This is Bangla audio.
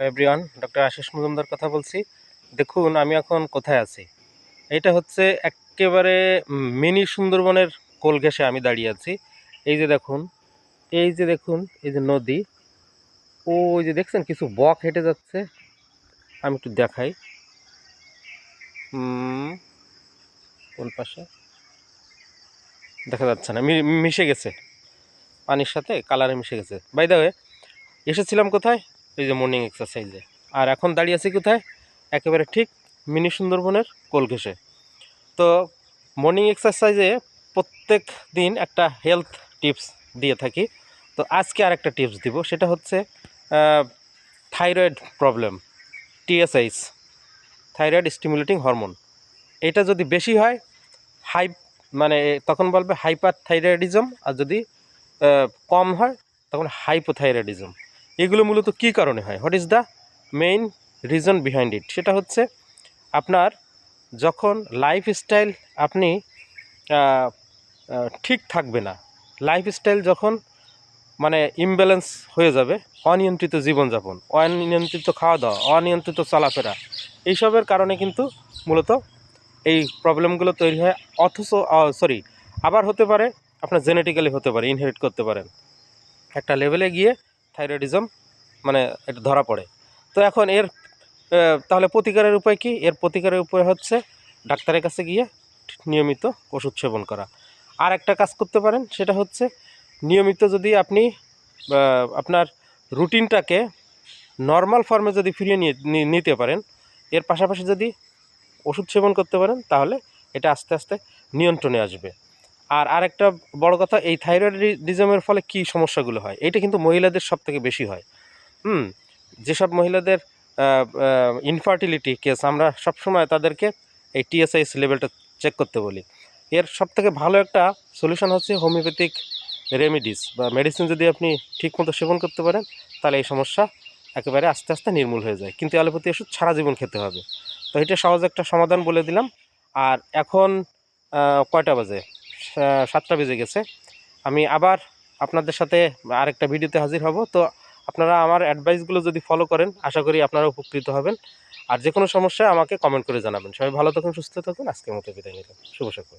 এভরিওয়ান, ডক্টর আশিস মজুমদার কথা বলছি। দেখুন, আমি এখন কোথায় আছি? এটা হচ্ছে একেবারে মিনি সুন্দরবনের কোল ঘেঁষে আমি দাঁড়িয়ে আছি। এই যে দেখুন, এই যে দেখুন, এই যে নদী ও যে দেখছেন কিছু বক হেঁটে যাচ্ছে। আমি একটু দেখাই। কোন পাশে? দেখা যাচ্ছে না মিশে গেছে। পানির সাথে কালারে মিশে গেছে। বাই দা এসেছিলাম কোথায়? এই যে মর্নিং এক্সারসাইজে আর এখন দাঁড়িয়ে আছি কোথায়? একেবারে ঠিক মিনি সুন্দরবনের কোল ঘেঁষে তো মর্নিং এক্সারসাইজে প্রত্যেক দিন একটা হেলথ টিপস দিয়ে থাকি। তো আজকে আর একটা টিপস দিব, সেটা হচ্ছে thyroid problem TSH thyroid stimulating hormone এটা যদি বেশি হয় হাই মানে তখন বলবে হাইপার থাইরয়েডিজম আর যদি কম হয়, তখন হাইপোথাইরয়েডিজম এগুলো মূলত কী কারণে হয়? What is the main reason behind it সেটা হচ্ছে আপনার যখন লাইফস্টাইল আপনি ঠিক থাকবে না লাইফস্টাইল যখন মানে ইমব্যালেন্স হয়ে যাবে, অনিয়ন্ত্রিত জীবনযাপন, অনিয়ন্ত্রিত খাওয়া দাওয়া অনিয়ন্ত্রিত চলাফেরা, এইসবের কারণে কিন্তু মূলত এই প্রবলেমগুলো তৈরি হয়। অথচ সরি আবার হতে পারে, আপনার জেনেটিক্যালি হতে পারে ইনহেরিট করতে পারেন। একটা লেভেলে গিয়ে থাইরয়েডিজম মানে এটা ধরা পড়ে। তো এখন এর তাহলে প্রতিকারের উপায় কি? এর প্রতিকারের উপায় হচ্ছে ডাক্তারের কাছে গিয়ে নিয়মিত ওষুধ সেবন করা। আর একটা কাজ করতে পারেন, সেটা হচ্ছে নিয়মিত যদি আপনি আপনার রুটিনটাকে নর্মাল ফর্মে যদি ফিরিয়ে নিয়ে নিতে পারেন, এর পাশাপাশি যদি ওষুধ সেবন করতে পারেন, তাহলে এটা আস্তে আস্তে নিয়ন্ত্রণে আসবে। আর আরেকটা বড় কথা, এই থাইরয়েডিজমের ফলে কী সমস্যাগুলো হয়? এটা কিন্তু মহিলাদের সব থেকে বেশি হয়। হুম? যেসব মহিলাদের ইনফার্টিলিটি কেস আমরা সবসময় তাদেরকে এই টিএসআইএস লেভেলটা চেক করতে বলি। এর সব থেকে ভালো একটা সলিউশন হচ্ছে হোমিওপ্যাথিক রেমিডিস বা মেডিসিন যদি আপনি ঠিকমতো সেবন করতে পারেন, তাহলে এই সমস্যা একেবারে আস্তে আস্তে নির্মূল হয়ে যায়। কিন্তু অ্যালোপ্যাথি ওষুধ সারা জীবন খেতে হবে। তো এটা সহজ একটা সমাধান বলে দিলাম। আর এখন কয়টা বাজে? সাতটা বেজে গেছে। আমি আবার আপনাদের সাথে আরেকটা ভিডিওতে হাজির হব। তো আপনারা আমার অ্যাডভাইসগুলো যদি ফলো করেন, আশা করি আপনারা উপকৃত হবেন। আর যে কোনো সমস্যা আমাকে কমেন্ট করে জানাবেন। সবাই ভালো থাকুন, সুস্থ থাকুন। আজকের মতো বিদায় নিলাম। শুভ সকাল।